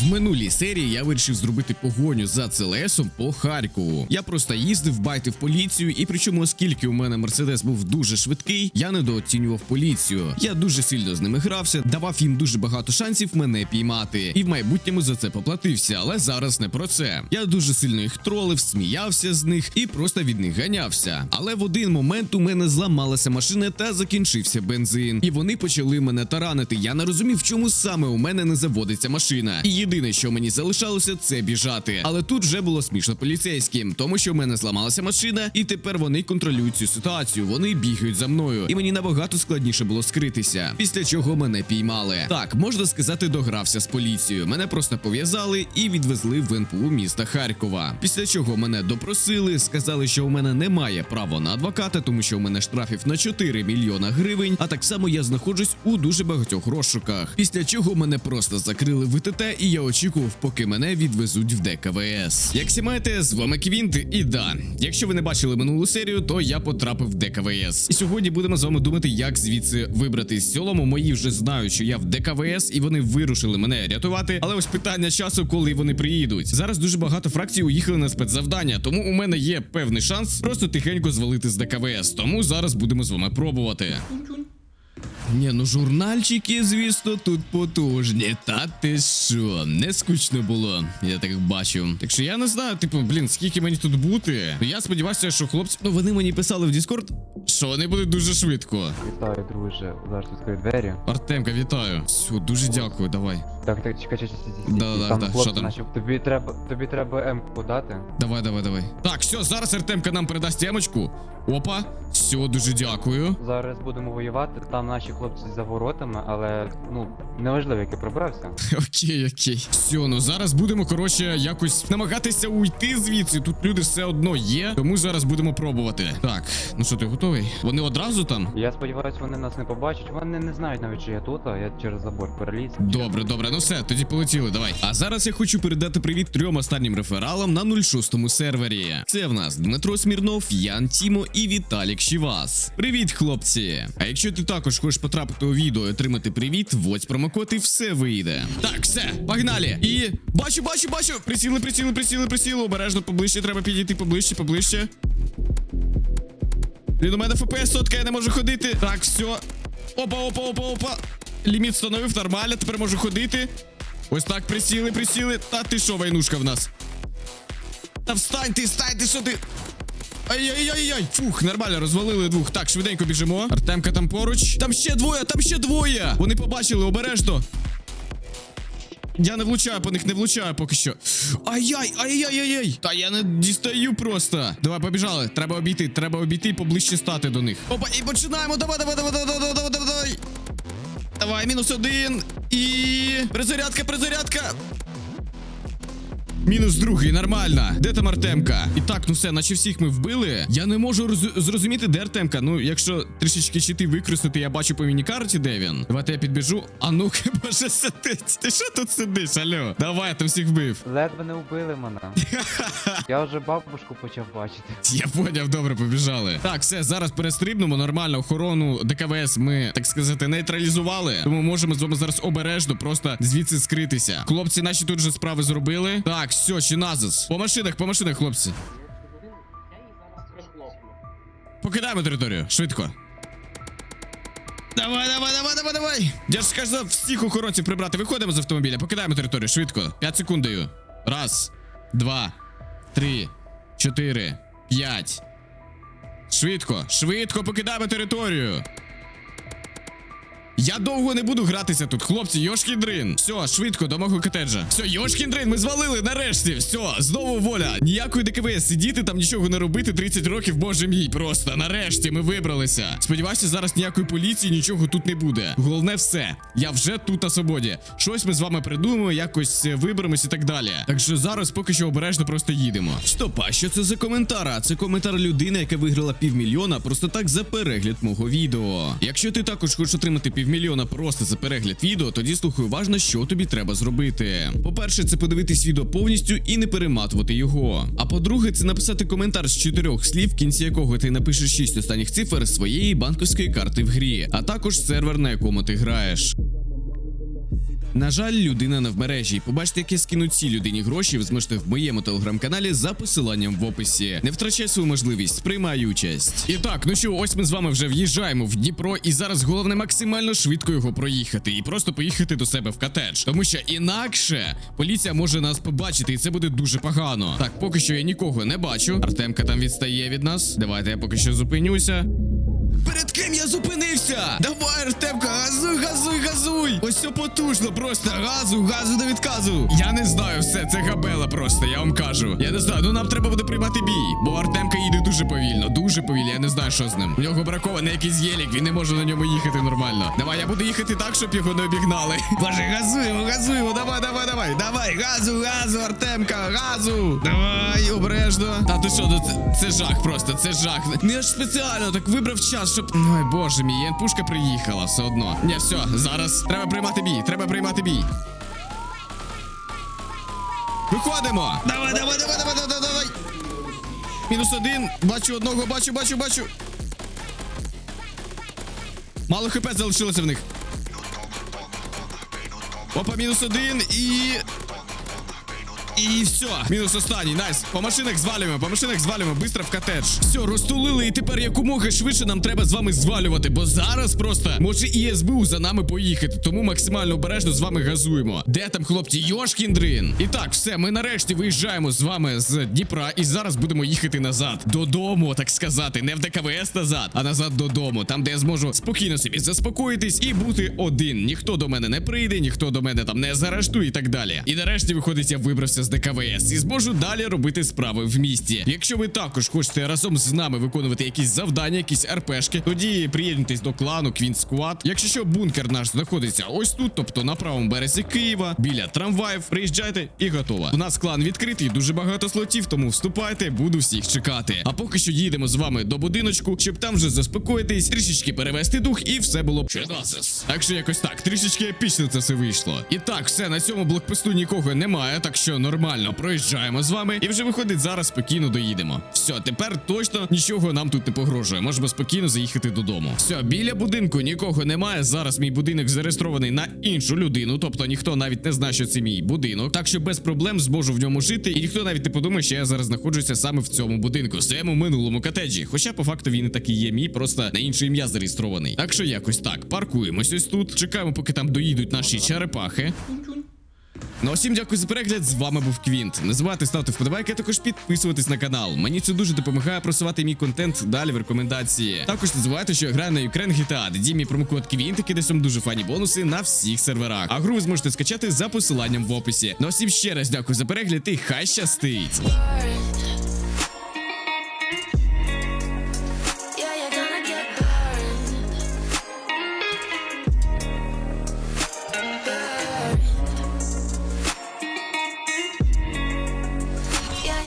В минулій серії я вирішив зробити погоню за ЦЛСом по Харкову. Я просто їздив, байтив поліцію, і причому, оскільки у мене мерседес був дуже швидкий, я недооцінював поліцію. Я дуже сильно з ними грався, давав їм дуже багато шансів мене піймати, і в майбутньому за це поплатився. Але зараз не про це. Я дуже сильно їх тролив, сміявся з них і просто від них ганявся. Але в один момент у мене зламалася машина та закінчився бензин. І вони почали мене таранити. Я не розумів, чому саме у мене не заводиться машина. І єдине, що мені залишалося, це біжати. Але тут вже було смішно поліцейським, тому що в мене зламалася машина, і тепер вони контролюють цю ситуацію. Вони бігають за мною, і мені набагато складніше було скритися. Після чого мене піймали. Так, можна сказати, догрався з поліцією. Мене просто пов'язали і відвезли в НПУ міста Харкова. Після чого мене допросили, сказали, що у мене немає права на адвоката, тому що у мене штрафів на 4 мільйона гривень. А так само я знаходжусь у дуже багатьох розшуках. Після чого мене просто закрили в ІТТ, і я очікував, поки мене відвезуть в ДКВС. Як всі маєте, з вами Квінт, і да, якщо ви не бачили минулу серію, то я потрапив в ДКВС. І сьогодні будемо з вами думати, як звідси вибратись. Цілому мої вже знають, що я в ДКВС, і вони вирушили мене рятувати. Але ось питання часу, коли вони приїдуть. Зараз дуже багато фракцій уїхали на спецзавдання, тому у мене є певний шанс просто тихенько звалити з ДКВС. Тому зараз будемо з вами пробувати. Ні, ну журнальчики, звісно, тут потужні. Та ти що, не скучно було, я так бачу. Так що я не знаю, типу, блін, скільки мені тут бути. Я сподіваюся, що хлопці. Ну вони мені писали в Discord, що вони будуть дуже швидко. Вітаю, друже. Зараз відкрию двері. Артемка, вітаю. Все, дуже дякую, давай. Так, так, чекай, чекай, чекай, чекай. Да-да-да, там да, що там? наші- Тобі треба, тобі треба М-ку дати. Давай, давай, давай. Так, все, зараз Артемка нам передасть темочку. Опа, все, дуже дякую. Зараз будемо воювати. Там наші хлопці за воротами, але ну неважливо, як я пробрався. Окей, окей. Все, ну зараз будемо, коротше, якось намагатися уйти звідси. Тут люди все одно є, тому зараз будемо пробувати. Так, ну що, ти готовий? Вони одразу там? Я сподіваюся, вони нас не побачать. Вони не знають навіть, що я тут, а я через забор переліз. Добре, добре, ну все, тоді полетіли, давай. А зараз я хочу передати привіт трьом останнім рефералам на 06-му сервері. Це в нас Дмитро Смірнов, Ян Тімо і Віталік Шівас. Привіт, хлопці! А якщо ти також хочеш потрапити у відео і отримати привіт, вводь промокод і все вийде. Так, все, погнали! І бачу, бачу, бачу! Приціли, приціли, приціли, приціли. Обережно поближче, треба підійти поближче, поближче. Блін, у мене ФПС сотка, я не можу ходити. Так, все. Опа, опа, опа, опа. Ліміт встановив, нормально, тепер можу ходити. Ось так, присіли, присіли. Та ти що, войнушка в нас? Та встань ти, встань, ти що ти? Ай-яй-яй-яй! Фух, нормально, розвалили двох. Так, швиденько біжимо. Артемка там поруч. Там ще двоє, там ще двоє! Вони побачили, обережно. Я не влучаю по них, не влучаю поки що. Ай-яй, ай-яй-яй-яй! Та я не дістаю просто. Давай, побіжали. Треба обійти, треба обійти і поближче стати до них. Опа, і починаємо. Давай, давай, давай, давай, давай, давай, давай, давай. Мінус один. І. Призарядка, призарядка. Мінус другий, нормально. Де там Артемка? І так, ну все, наче всіх ми вбили. Я не можу зрозуміти, де Артемка. Ну, якщо трішечки щити використати, я бачу по мінікарті, де він. Давайте я підбіжу. А ну-ка, боже сидить. Ти що тут сидиш? Алло? Давай, я там всіх вбив. Ледве не вбили мене. я вже бабушку почав бачити. Я поняв, добре, побіжали. Так, все, зараз перестрибнемо. Нормально, охорону ДКВС ми, так сказати, нейтралізували. Тому можемо з вами зараз обережно просто звідси скритися. Хлопці, наші тут вже справи зробили. Так, все, чи назис. По машинах, по машинах, хлопці. Покидаємо територію, швидко. Давай, давай, давай, давай, давай. Я ж сказав всіх охоронців прибрати. Виходимо з автомобіля, покидаємо територію, швидко. 5 секунд даю. Раз, два, три, чотири, п'ять. Швидко, швидко покидаємо територію. Я довго не буду гратися тут, хлопці, Йошкін дрин. Все, швидко до мого котеджа. Все, Йошкін дрин, ми звалили нарешті. Все, знову воля. Ніякої ДКВС сидіти там нічого не робити. 30 років, боже мій. Просто нарешті ми вибралися. Сподіваюся, зараз ніякої поліції, нічого тут не буде. Головне все. Я вже тут на свободі. Щось ми з вами придумаємо, якось е, виберемось і так далі. Так що зараз поки що обережно просто їдемо. Стоп, а що це за коментар? Це коментар людини, яка виграла півмільйона просто так за перегляд мого відео. Якщо ти також хочеш отримати півмільйона просто за перегляд відео, тоді слухай уважно, що тобі треба зробити. По-перше, це подивитись відео повністю і не перематувати його. А по-друге, це написати коментар з чотирьох слів, в кінці якого ти напишеш шість останніх цифр своєї банківської карти в грі, а також сервер, на якому ти граєш. На жаль, людина не в мережі. Побачите, як я скину цій людині гроші, ви зможете в моєму телеграм-каналі за посиланням в описі. Не втрачай свою можливість, приймай участь. І так, ну що, ось ми з вами вже в'їжджаємо в Дніпро, і зараз головне максимально швидко його проїхати і просто поїхати до себе в котедж. Тому що інакше поліція може нас побачити, і це буде дуже погано. Так, поки що я нікого не бачу. Артемка там відстає від нас. Давайте я поки що зупинюся. Перед ким я зупинився? Давай, Артемка, газуй, газуй, газуй! Ось все потужно, просто газу, газу до відказу. Я не знаю, все, це габела просто, я вам кажу. Я не знаю, ну нам треба буде приймати бій, бо Артемка їде дуже повільно, дуже повільно, я не знаю, що з ним. У нього бракований якийсь єлік, він не може на ньому їхати нормально. Давай, я буду їхати так, щоб його не обігнали. Боже, газуємо, газуємо, давай, давай, давай, давай, газу, газу, Артемка, газу. Давай, обережно. Та ти що, ну це, це жах просто, це жах. Ну я ж спеціально так вибрав час, щоб. Ой, боже мій, янпушка приїхала все одно. Ні, все, зараз треба приймати бій, треба приймати бій. Виходимо! Давай, давай, давай, давай, давай, давай. Мінус один. Бачу одного, бачу, бачу, бачу. Мало хп залишилося в них. Опа, мінус один і. І все, мінус останній, найс. По машинах звалюємо, по машинах звалюємо, быстро в котедж. Все, розтулили, і тепер якомога швидше нам треба з вами звалювати, бо зараз просто може і СБУ за нами поїхати. Тому максимально обережно з вами газуємо. Де там, хлопці, Йошкін дрин? І так, все, ми нарешті виїжджаємо з вами з Дніпра, і зараз будемо їхати назад. Додому, так сказати, не в ДКВС назад, а назад додому, там, де я зможу спокійно собі заспокоїтись і бути один. Ніхто до мене не прийде, ніхто до мене там не заарештує і так далі. І нарешті виходить, я вибрався з ДКВС і зможу далі робити справи в місті. Якщо ви також хочете разом з нами виконувати якісь завдання, якісь РПшки, тоді приєднуйтесь до клану Квін Squad. Якщо що, бункер наш знаходиться ось тут, тобто на правому березі Києва, біля трамваїв. Приїжджайте і готово. У нас клан відкритий, дуже багато слотів, тому вступайте, буду всіх чекати. А поки що їдемо з вами до будиночку, щоб там вже заспокоїтись, трішечки перевести дух, і все було б чудосис. Так що якось так, трішечки епічно це все вийшло. І так, все на цьому блокпосту нікого немає, так що нормально проїжджаємо з вами. І вже виходить зараз спокійно доїдемо. Все, тепер точно нічого нам тут не погрожує. Можемо спокійно заїхати додому. Все, біля будинку нікого немає. Зараз мій будинок зареєстрований на іншу людину, тобто ніхто навіть не знає, що це мій будинок. Так що без проблем зможу в ньому жити, і ніхто навіть не подумає, що я зараз знаходжуся саме в цьому будинку, в своєму минулому котеджі. Хоча по факту він і такий є мій, просто на інше ім'я зареєстрований. Так що якось так. Паркуємось ось тут. Чекаємо, поки там доїдуть наші черепахи. Ну а всім дякую за перегляд. З вами був Квінт. Не забувайте ставити вподобайки, а також підписуватись на канал. Мені це дуже допомагає просувати мій контент далі в рекомендації. Також не забувайте, що я граю на Ukraine GTA, де дій мій промокод Квінт, який десь вам дуже фані бонуси на всіх серверах. А гру ви зможете скачати за посиланням в описі. Ну а всім ще раз дякую за перегляд і хай щастить!